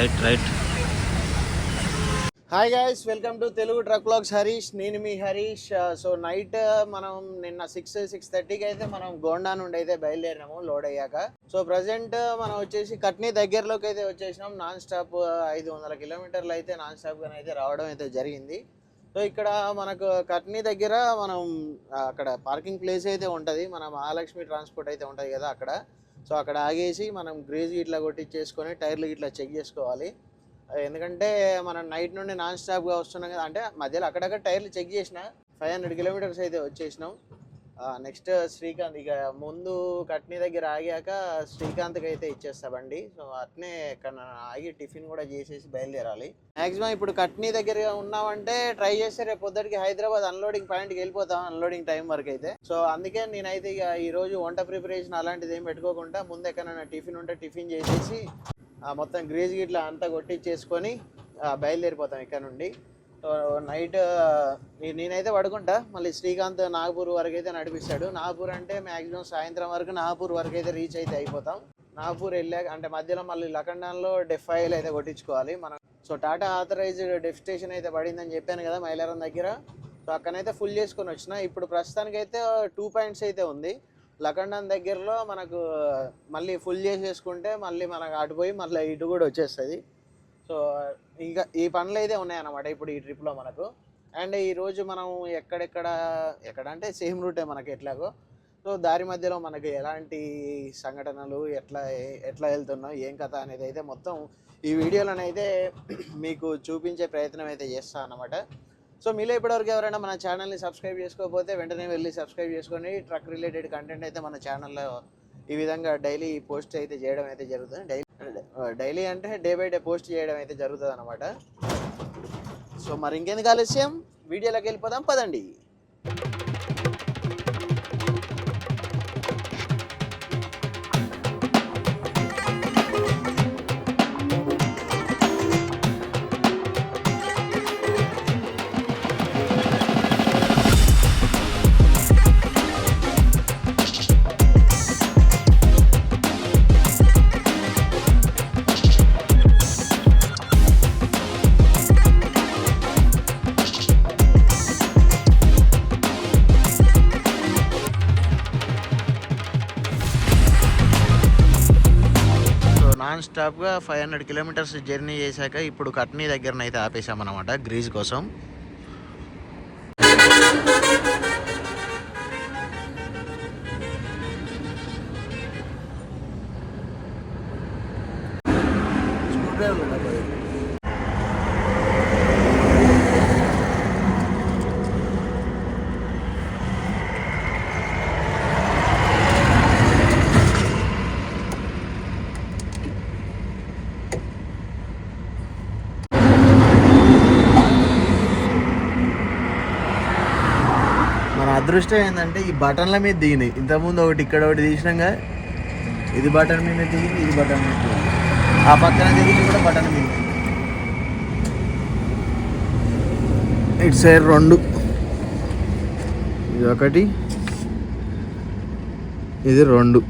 Right right hi guys welcome to Telugu truck blogs Harish నేను మీ Harish so night మనం నిన్న సిక్స్ సిక్స్ థర్టీకి అయితే మనం గోండా నుండి అయితే బయలుదేరినాము లోడ్ అయ్యాక. సో ప్రజెంట్ uh, మనం వచ్చేసి కట్నీ దగ్గరలోకి అయితే వచ్చేసినాం. నాన్ స్టాప్ uh, ఐదు వందల కిలోమీటర్లు అయితే నాన్ స్టాప్గా అయితే రావడం అయితే జరిగింది. సో ఇక్కడ మనకు కట్నీ దగ్గర మనం uh, అక్కడ పార్కింగ్ ప్లేస్ అయితే ఉంటుంది. మన మహాలక్ష్మి ట్రాన్స్పోర్ట్ అయితే ఉంటుంది కదా అక్కడ. సో అక్కడ ఆగేసి మనం గ్రేజ్ ఇట్లా కొట్టించేసుకొని టైర్లు ఇట్లా చెక్ చేసుకోవాలి. ఎందుకంటే మనం నైట్ నుండి నాన్ స్టాప్గా వస్తున్నాం కదా అంటే మధ్యలో అక్కడక్కడ టైర్లు చెక్ చేసిన ఫైవ్ హండ్రెడ్ కిలోమీటర్స్ అయితే వచ్చేసినాం. నెక్స్ట్ శ్రీకాంత్ ఇక ముందు కట్నీ దగ్గర ఆగాక శ్రీకాంత్కి అయితే ఇచ్చేస్తామండి సో అట్నే ఇక్కడ ఆగి టిఫిన్ కూడా చేసేసి బయలుదేరాలి. మ్యాక్సిమం ఇప్పుడు కట్నీ దగ్గర ఉన్నామంటే ట్రై చేస్తే రేపు పొద్దుటికి హైదరాబాద్ అన్లోడింగ్ పాయింట్కి వెళ్ళిపోతాం అన్లోడింగ్ టైం వరకు అయితే. సో అందుకే నేనైతే ఇక ఈరోజు వంట ప్రిపరేషన్ అలాంటిది ఏం పెట్టుకోకుండా ముందు ఎక్కడైనా టిఫిన్ ఉంటే టిఫిన్ చేసేసి మొత్తం గ్రీజ్ గిట్లా అంతా కొట్టించేసుకొని బయలుదేరిపోతాం ఇక్కడ నుండి. నైట్ నేనైతే పడుకుంటా మళ్ళీ శ్రీకాంత్ నాగపూర్ వరకు అయితే నడిపిస్తాడు. నాగపూర్ అంటే మ్యాక్సిమం సాయంత్రం వరకు నాగపూర్ వరకు అయితే రీచ్ అయితే అయిపోతాం. నాగపూర్ వెళ్ళాక అంటే మధ్యలో మళ్ళీ లకండాన్లో డెఫ్ ఆయిల్ అయితే కొట్టించుకోవాలి. మనం so Tata authorized DEF station అయితే పడిందని చెప్పాను కదా మైలారం దగ్గర. సో అక్కడైతే ఫుల్ చేసుకొని వచ్చిన. ఇప్పుడు ప్రస్తుతానికైతే టూ పాయింట్స్ అయితే ఉంది. లకండాన్ దగ్గరలో మనకు మళ్ళీ ఫుల్ చేసేసుకుంటే మళ్ళీ మనకు అటు పోయి మళ్ళీ ఇటు కూడా వచ్చేస్తుంది. సో ఇంకా ఈ పనులు అయితే ఉన్నాయన్నమాట ఇప్పుడు ఈ ట్రిప్లో మనకు. అండ్ ఈరోజు మనం ఎక్కడెక్కడ ఎక్కడ అంటే సేమ్ రూటే మనకి ఎట్లాగో. సో దారి మధ్యలో మనకి ఎలాంటి సంఘటనలు ఎట్లా ఎట్లా వెళ్తున్నాం ఏం కథ అనేది అయితే మొత్తం ఈ వీడియోలోనైతే మీకు చూపించే ప్రయత్నం అయితే చేస్తాను అన్నమాట. సో మీలో ఇప్పటివరకు ఎవరైనా మన ఛానల్ని సబ్స్క్రైబ్ చేసుకోకపోతే వెంటనే వెళ్ళి సబ్స్క్రైబ్ చేసుకొని ట్రక్ రిలేటెడ్ కంటెంట్ అయితే మన ఛానల్లో ఈ విధంగా డైలీ పోస్ట్ అయితే చేయడం అయితే జరుగుతుంది. డైలీ డైలీ అంటే డే బై డే పోస్ట్ చేయడం అయితే జరుగుతుంది అనమాట సో మరి ఇంకెందుకు ఆలస్యం? వీడియోలోకి వెళ్ళిపోదాం పదండి. దాదాపుగా ఫైవ్ హండ్రెడ్ కిలోమీటర్స్ జర్నీ చేశాక ఇప్పుడు కట్నీ దగ్గరనైతే అయితే ఆపేసామన్నమాట గ్రీజ్ కోసం. అదృష్టం ఏంటంటే ఈ బటన్ల మీద దిగినాయి. ఇంతకుముందు ఒకటి ఇక్కడ ఒకటి తీసినాగా ఇది బటన్ మీద దిగింది ఇది బటన్ మీద దిగింది. ఆ పక్కన దిగింది కూడా బటన్ మీద. ఇటు సైడ్ రెండు. ఇది ఒకటి ఇది రెండు.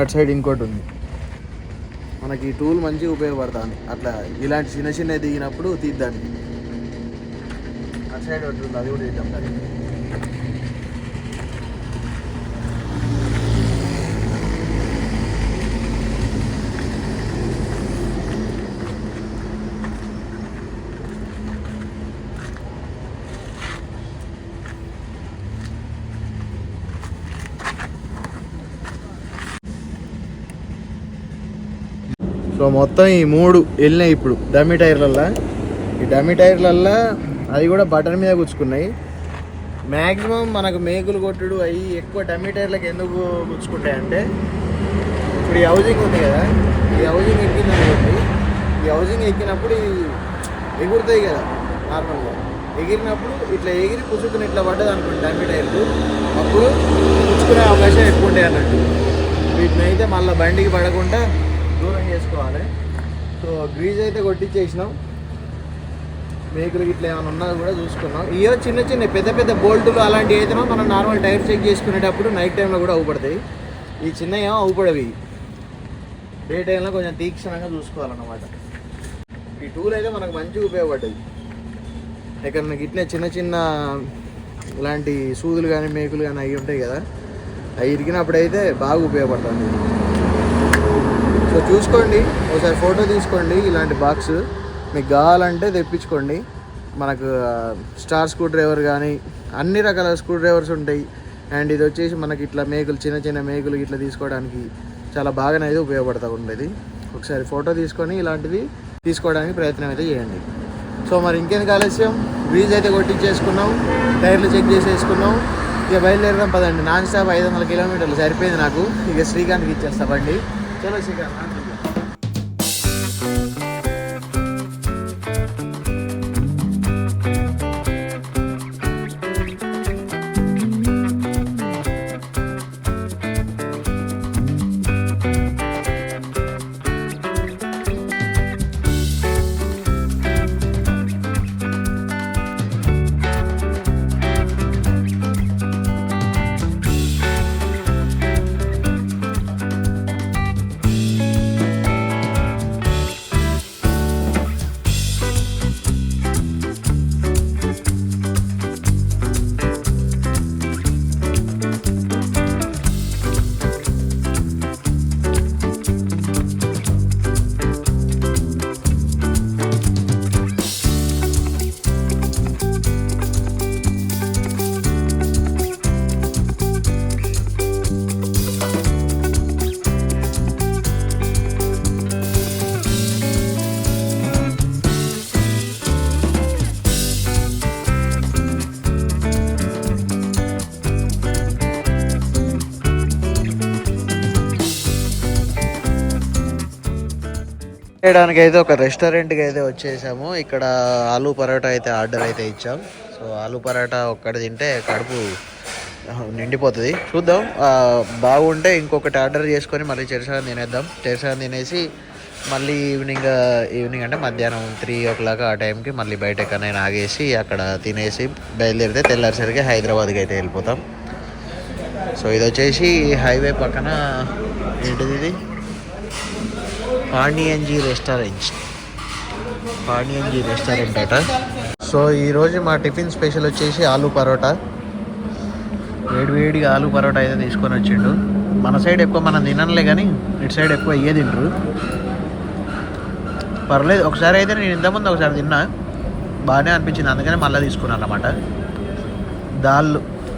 అటు సైడ్ ఇంకోటి ఉంది. మనకి ఈ టూల్ మంచిగా ఉపయోగపడుతుంది. అట్లా ఇలాంటి చిన్న చిన్న దిగినప్పుడు తీద్దానికి అటు సైడ్ ఒకటి ఉంది అది కూడా తీద్దాం సో మొత్తం ఈ మూడు వెళ్ళినాయి ఇప్పుడు డమ్మీ టైర్లల్లో. ఈ డమ్మీ టైర్లల్లో అవి కూడా బటన్ మీద గుచ్చుకున్నాయి. మ్యాక్సిమం మనకు మేకులు కొట్టుడు అవి ఎక్కువ డమ్మీ టైర్లకు ఎందుకు గుచ్చుకుంటాయంటే ఇప్పుడు ఈ హౌజింగ్ ఉంది కదా ఈ హౌజింగ్ ఎక్కిందనుకోండి ఈ హౌజింగ్ ఎక్కినప్పుడు ఎగురుతాయి కదా నార్మల్గా. ఎగిరినప్పుడు ఇట్లా ఎగిరి పుసుకుని ఇట్లా పడ్డది అనుకోండి డమ్మీ టైర్లు అప్పుడు పుచ్చుకునే అవకాశం ఎక్కువ ఉంటాయి అన్నట్టు. వీటిని అయితే మళ్ళీ బండికి పడకుండా చేసుకోవాలి. సో గ్రీజ్ అయితే కొట్టించేసినాం మేకులు ఇట్లా ఏమైనా ఉన్నా కూడా చూసుకున్నాం. ఇయో చిన్న చిన్న పెద్ద పెద్ద బోల్టులు అలాంటివి అయితేనో మనం నార్మల్ టైర్ చెక్ చేసుకునేటప్పుడు నైట్ టైంలో కూడా అవుపడతాయి. ఈ చిన్న ఏమో అవుపడవి. డే టైంలో కొంచెం తీక్షణంగా చూసుకోవాలన్నమాట. ఈ టూల్ అయితే మనకు మంచిగా ఉపయోగపడ్డది ఇక్కడ మనకి ఇట్లే చిన్న చిన్న ఇలాంటి సూదులు కానీ మేకులు కానీ అవి ఉంటాయి కదా. అవి ఇరిగినప్పుడు బాగా ఉపయోగపడుతుంది సో చూసుకోండి ఒకసారి ఫోటో తీసుకోండి ఇలాంటి బాక్స్ మీకు కావాలంటే తెప్పించుకోండి. మనకు స్టార్ స్క్రూ డ్రైవర్ కానీ అన్ని రకాల స్క్రూ డ్రైవర్స్ ఉంటాయి. అండ్ ఇది వచ్చేసి మనకి ఇట్లా మేకులు చిన్న చిన్న మేకులు ఇట్లా తీసుకోవడానికి చాలా బాగానే అయితే ఉపయోగపడతా ఉండేది. ఒకసారి ఫోటో తీసుకొని ఇలాంటివి తీసుకోవడానికి ప్రయత్నం అయితే చేయండి. సో మరి ఇంకెందుకు ఆలస్యం? బ్రీజ్ అయితే కొట్టించేసుకున్నాం. టైర్లు చెక్ చేసేసుకున్నాం. ఇక బయలుదేరడం పదండి. నాన్ స్టాప్ ఐదు వందల కిలోమీటర్లు సరిపోయింది నాకు. ఇక శ్రీకాంత్కి ఇచ్చేస్తా బండి. చలో శ్రీకాంత్ చేయడానికి అయితే ఒక రెస్టారెంట్కి అయితే వచ్చేసాము. ఇక్కడ ఆలూ పరోటా అయితే ఆర్డర్ అయితే ఇచ్చాం. సో ఆలూ పరోటా ఒక్కటి తింటే కడుపు నిండిపోతుంది. చూద్దాం. బాగుంటే ఇంకొకటి ఆర్డర్ చేసుకొని మళ్ళీ చెరసగం తినేద్దాం. చెరసగం తినేసి మళ్ళీ ఈవినింగ్ ఈవినింగ్ అంటే మధ్యాహ్నం త్రీ ఓ క్లాక్ ఆ టైంకి మళ్ళీ బయట ఎక్కడైనా ఆగేసి అక్కడ తినేసి బయలుదేరితే తెల్లారిసరికి హైదరాబాద్కి అయితే వెళ్ళిపోతాం. సో ఇది వచ్చేసి హైవే పక్కన ఏంటిది ఇది? పాండియన్జీ రెస్టారెంట్. పాండియన్జీ రెస్టారెంట్ అట. సో ఈరోజు మా టిఫిన్ స్పెషల్ వచ్చేసి ఆలూ పరోటా. వేడి వేడిగా ఆలూ పరోటా అయితే తీసుకొని వచ్చిండు. మన సైడ్ ఎక్కువ మనం తినలే కానీ ఇటు సైడ్ ఎక్కువ ఇయ్యే తింటారు పర్లేదు ఒకసారి అయితే నేను ఇంతకుముందు ఒకసారి తిన్నా. బాగానే అనిపించింది. అందుకనే మళ్ళీ తీసుకున్నాను అనమాట దాల్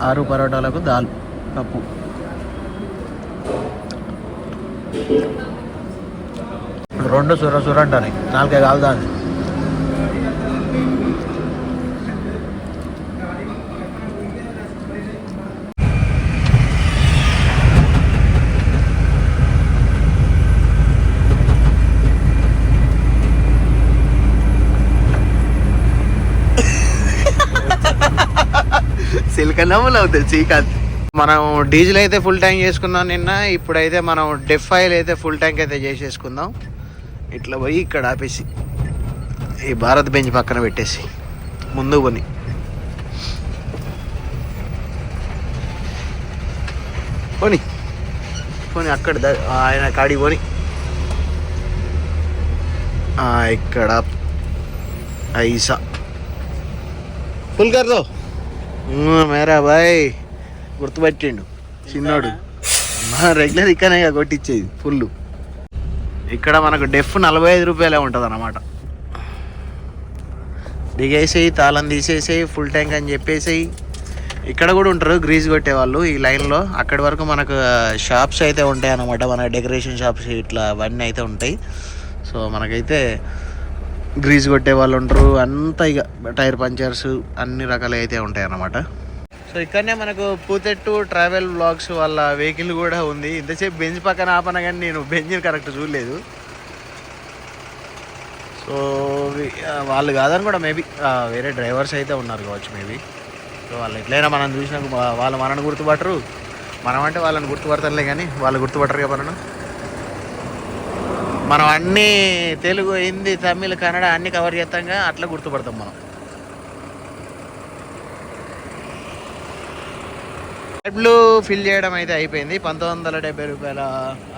ఆరు పరోటాలకు దాల్ పప్పు. రెండు సుర సుర అంటాను నాలుగే కాలుదా అని అవుతుంది శ్రీకాంత్ మనం డీజిల్ అయితే ఫుల్ ట్యాంక్ చేసుకుందాం నిన్న ఇప్పుడైతే మనం డెఫ్ ఆయిల్ అయితే ఫుల్ ట్యాంక్ అయితే చేసేసుకుందాం. ఇట్లా పోయి ఇక్కడ ఆపేసి ఈ భారత్ బెంచ్ పక్కన పెట్టేసి ముందుకు పోని. పోని. పోని అక్కడ ఆయన కాడికి పోని. ఇక్కడ ఐసా. ఫుల్ కర్దో మేరా బాయ్. గుర్తుపట్టిండు. చిన్నోడు. మా రెగ్యులర్ ఇక్కనే కొట్టించేది ఫుల్ ఇక్కడ మనకు డెఫ్ నలభై ఐదు రూపాయలే ఉంటుంది అనమాట దిగేసేయి తాళం తీసేసేయి ఫుల్ ట్యాంక్ అని చెప్పేసేయి. ఇక్కడ కూడా ఉంటారు గ్రీజ్ కొట్టేవాళ్ళు ఈ లైన్లో అక్కడి వరకు మనకు షాప్స్ అయితే ఉంటాయి అనమాట మన డెకరేషన్ షాప్స్ ఇట్లా అవన్నీ అయితే ఉంటాయి. సో మనకైతే గ్రీజ్ కొట్టే వాళ్ళు ఉంటారు. అంతా ఇక టైర్ పంచర్స్ అన్ని రకాలు అయితే ఉంటాయి అన్నమాట సో ఇక్కడనే మనకు పూతెట్టు ట్రావెల్ బ్లాగ్స్ వాళ్ళ వెహికల్ కూడా ఉంది. ఇంతసేపు బెంచ్ పక్కన ఆపన కానీ నేను బెంచ్ని కరెక్ట్ చూడలేదు. సో వాళ్ళు కాదని కూడా మేబీ వేరే డ్రైవర్స్ అయితే ఉన్నారు కావచ్చు మేబీ. సో వాళ్ళు ఎట్లయినా మనం చూసినాక వాళ్ళు మనల్ని గుర్తుపట్టరు. మనం అంటే వాళ్ళని గుర్తుపడతారులే కానీ వాళ్ళు గుర్తుపట్టరు కదా మనను. మనం అన్నీ తెలుగు హిందీ తమిళ్ కన్నడ అన్ని కవర్ చేస్తాంగా అట్లా గుర్తుపడతాం మనం. బ్లూ ఫిల్ చేయడం అయితే అయిపోయింది. పంతొమ్మిది వందల డెబ్బై రూపాయల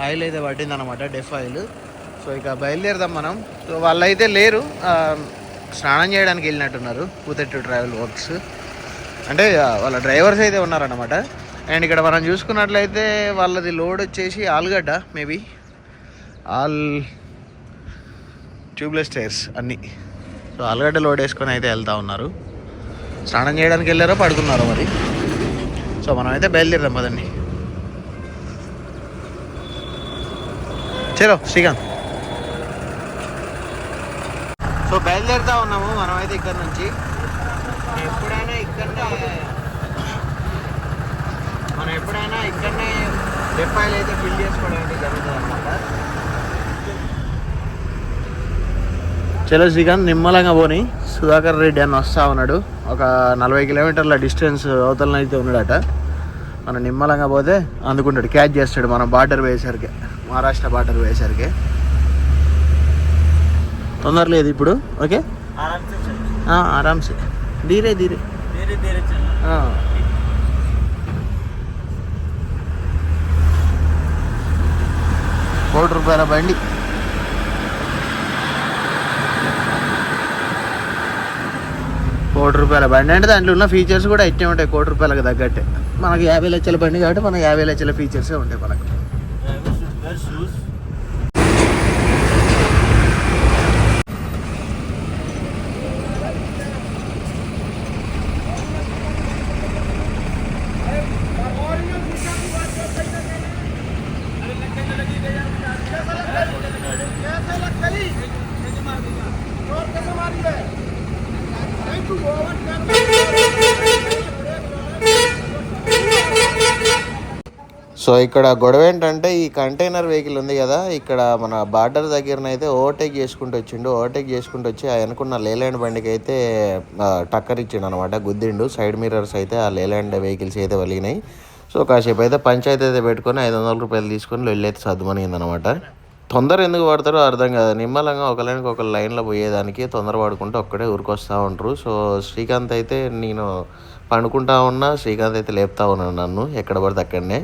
ఆయిల్ అయితే పట్టింది అనమాట డెఫ్ ఆయిల్. సో ఇక బయలుదేరదాం మనం. సో వాళ్ళైతే లేరు. స్నానం చేయడానికి వెళ్ళినట్టున్నారు. పూతెట్టు ట్రావెల్ వర్క్స్. అంటే వాళ్ళ డ్రైవర్స్ అయితే ఉన్నారన్నమాట. అండ్ ఇక్కడ మనం చూసుకున్నట్లయితే వాళ్ళది లోడ్ వచ్చేసి ఆలుగడ్డ మేబీ. ఆల్ ట్యూబ్లెస్ టైర్స్ అన్నీ. సో ఆలుగడ్డ లోడ్ వేసుకొని అయితే వెళ్తా ఉన్నారు. స్నానం చేయడానికి వెళ్ళారో? పడుకున్నారో మరి? సో మనం అయితే బయలుదేరదాం పదండి. చలో శ్రీకాంత్. సో బయలుదేరుతా ఉన్నాము మనం అయితే ఇక్కడ నుంచి. ఎప్పుడైనా ఇక్కడనే మనం ఎప్పుడైనా ఇక్కడనే డెప్పాయిలు అయితే ఫిల్ చేసుకోవడం అనేది జరుగుతుంది అనమాట చెల్లె శ్రీకాంత్ నిమ్మలంగా పోని. సుధాకర్ రెడ్డి అని వస్తా ఉన్నాడు. ఒక నలభై కిలోమీటర్ల డిస్టెన్స్ అవతలనైతే ఉన్నాడట. మనం నిమ్మలంగా పోతే అందుకుంటాడు. క్యాచ్ చేస్తాడు మనం బార్డర్ వేసరికి మహారాష్ట్ర బార్డర్ వేసరికి తొందర లేదు ఇప్పుడు. ఓకే? ఆరామ్సే ధీరే ధీరే. కోటి రూపాయల బండి. కోటి రూపాయల బండి. అంటే దాంట్లో ఉన్న ఫీచర్స్ కూడా ఇట్టే ఉంటాయి కోటి రూపాయలకు తగ్గట్టే. మనకి యాభై లక్షల బండి కాబట్టి మనకి యాభై లక్షల ఫీచర్సే ఉంటాయి మనకు. సో ఇక్కడ గొడవ ఏంటంటే ఈ కంటైనర్ వెహికల్ ఉంది కదా ఇక్కడ మన బార్డర్ దగ్గరనైతే ఓవర్టేక్ చేసుకుంటూ వచ్చిండు. ఓవర్టేక్ చేసుకుంటూ వచ్చి ఆ అనుకున్న లేలాండ్ బండికి అయితే టక్కర్ ఇచ్చిండు అనమాట గుద్దిండు. సైడ్ మిర్రర్స్ అయితే ఆ లేలాండ్ వెహికల్స్ అయితే వలిగినాయి. సో కాసేపు అయితే పంచాయతీ అయితే పెట్టుకొని ఐదు వందల రూపాయలు తీసుకొని వెళ్ళి అయితే అనమాట తొందర ఎందుకు పడతారో అర్థం కాదు. నిమ్మలంగా ఒక లైన్కి ఒక లైన్లో పోయేదానికి తొందర పడుకుంటూ ఒక్కడే ఊరికొస్తూ ఉంటారు సో శ్రీకాంత్ అయితే నేను పండుకుంటా ఉన్నా శ్రీకాంత్ అయితే లేపుతా ఉన్నాను నన్ను. ఎక్కడ పడితే అక్కడనే.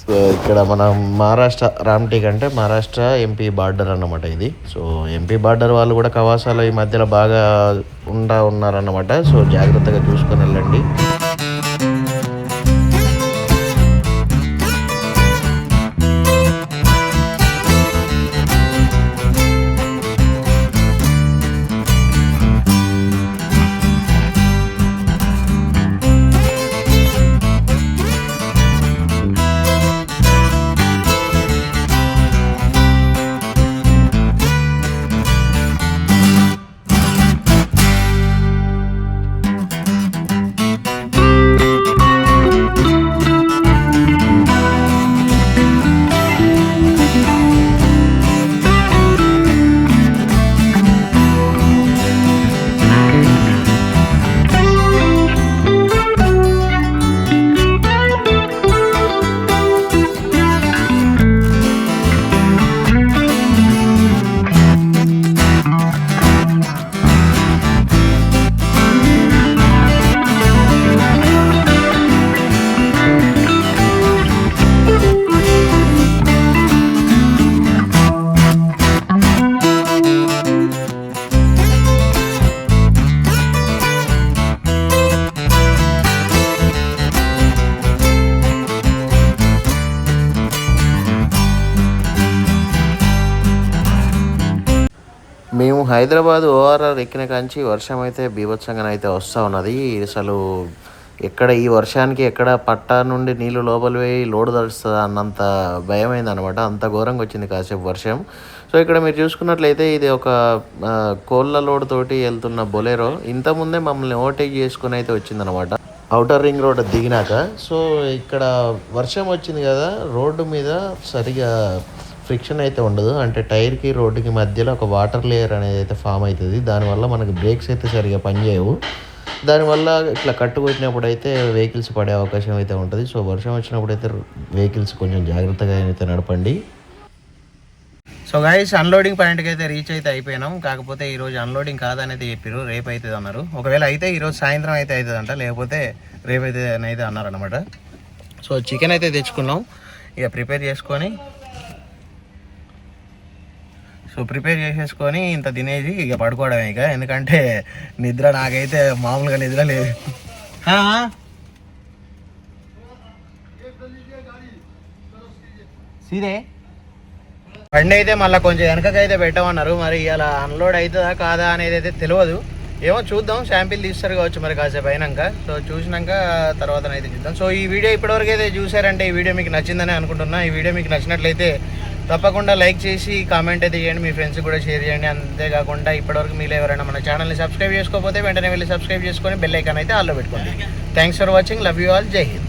సో ఇక్కడ మన మహారాష్ట్ర రామ్టీక్ అంటే మహారాష్ట్ర ఎంపీ బార్డర్ అన్నమాట ఇది. సో ఎంపీ బార్డర్ వాళ్ళు కూడా కవాసాలో ఈ మధ్యలో బాగా ఉండా ఉన్నారన్నమాట. సో జాగ్రత్తగా చూసుకొని వెళ్ళండి. హైదరాబాద్ ఓఆర్ఆర్ ఎక్కిన కాంచి వర్షం అయితే బీభత్సంగా అయితే వస్తూ ఉన్నది. అసలు ఎక్కడ ఈ వర్షానికి ఎక్కడ పట్టా నుండి నీళ్ళు లోపలి పోయి లోడు తడుస్తుందా అన్నంత భయమైంది అనమాట అంత ఘోరంగా వచ్చింది కాసేపు వర్షం. సో ఇక్కడ మీరు చూసుకున్నట్లయితే ఇది ఒక కోళ్ళ లోడ్ తోటి వెళ్తున్న బొలేరో. ఇంతకుముందే మమ్మల్ని ఓవర్టేక్ చేసుకుని అయితే వచ్చిందనమాట అవుటర్ రింగ్ రోడ్ దిగినాక. సో ఇక్కడ వర్షం వచ్చింది కదా రోడ్డు మీద సరిగా ఫ్రిక్షన్ అయితే ఉండదు. అంటే టైర్కి రోడ్డుకి మధ్యలో ఒక వాటర్ లేయర్ అనేది అయితే ఫామ్ అవుతుంది. దానివల్ల మనకి బ్రేక్స్ అయితే సరిగా పనిచేయవు. దానివల్ల ఇట్లా కట్టుకొచ్చినప్పుడు అయితే వెహికల్స్ పడే అవకాశం అయితే ఉంటుంది. సో వర్షం వచ్చినప్పుడు అయితే వెహికల్స్ కొంచెం జాగ్రత్తగా అయితే నడపండి. సో గైస్ అన్లోడింగ్ పాయింట్కి అయితే రీచ్ అయితే అయిపోయినాం. కాకపోతే ఈరోజు అన్లోడింగ్ కాదనేది చెప్పారు రేపు అవుతుంది అన్నారు. ఒకవేళ అయితే ఈరోజు సాయంత్రం అయితే అవుతుందంట లేకపోతే రేపు అయితే అయితే అన్నారు అనమాట సో చికెన్ అయితే తెచ్చుకున్నాం. ఇక ప్రిపేర్ చేసుకొని సో ప్రిపేర్ చేసేసుకొని ఇంత తినేసి ఇక పడుకోవడమే ఇక. ఎందుకంటే నిద్ర నాకైతే మామూలుగా నిద్ర లేదు. సీరే సీదే బండి అయితే మళ్ళీ కొంచెం వెనకకైతే పెట్టమన్నారు. మరి ఇలా అన్లోడ్ అవుతుందా కాదా అనేది అయితే తెలియదు. ఏమో చూద్దాం. శాంపిల్ తీస్తారు కావచ్చు మరి కాసేపు అయినాక. సో చూసినాక తర్వాత అయితే చూద్దాం. సో ఈ వీడియో ఇప్పటివరకు అయితే చూసారంటే ఈ వీడియో మీకు నచ్చిందని అనుకుంటున్నా. ఈ వీడియో మీకు నచ్చినట్లయితే తప్పకుండా లైక్ చేసి కామెంట్ అయితే చేయండి మీ ఫ్రెండ్స్ కూడా షేర్ చేయండి. అంతేకాకుండా ఇప్పటివరకు మీరు ఎవరైనా మన ఛానల్ని సబ్స్క్రైబ్ చేసుకోకపోతే వెంటనే వెళ్ళి సబ్స్క్రైబ్ చేసుకొని బెల్ ఐకాన్ అయితే ఆల్లో పెట్టుకోండి. Thanks for watching love you all Jai Hind